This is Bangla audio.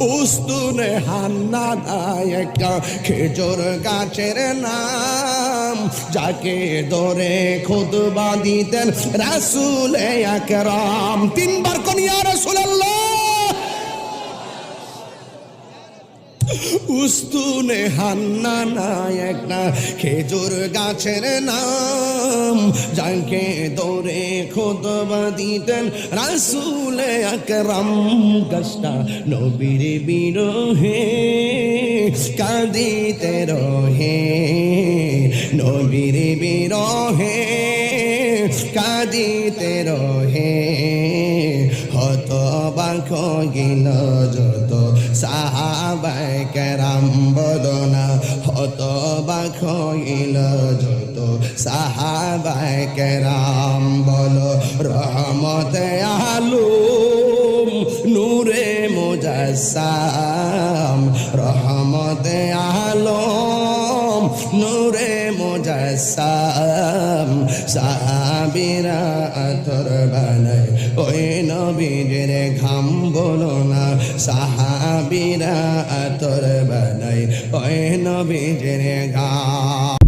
উস্তুনে হান্না একটা খেজুর গাছের নাম, যাকে ধরে খুদবা দিতেন এক রাম তিনবার কনিয়া রাসুলাল্লাহ উস্তুনে হান্না না একটা খেজুর গাছের নাম। যাকে দৌড়ে খোদবা দিতেন রাসুলে আকরাম। গাছটা নবীর বিরহে, কাঁদিতে রহে। নবীর বিরহে, কাঁদিতে রহে। হত বাখ গিল যত কেরাম বদনা হত বাখ গিল যত সাহাবায় কেরাম বল রহমতে আলু নূরে মোজাসাম রহমতে আলম নূরে মুজাসাম সাহাবিরা আতর বানায় ওই নবীর ঘাম বলো না, সাহাবিরা আতর বানায় ওই নবীর ঘাম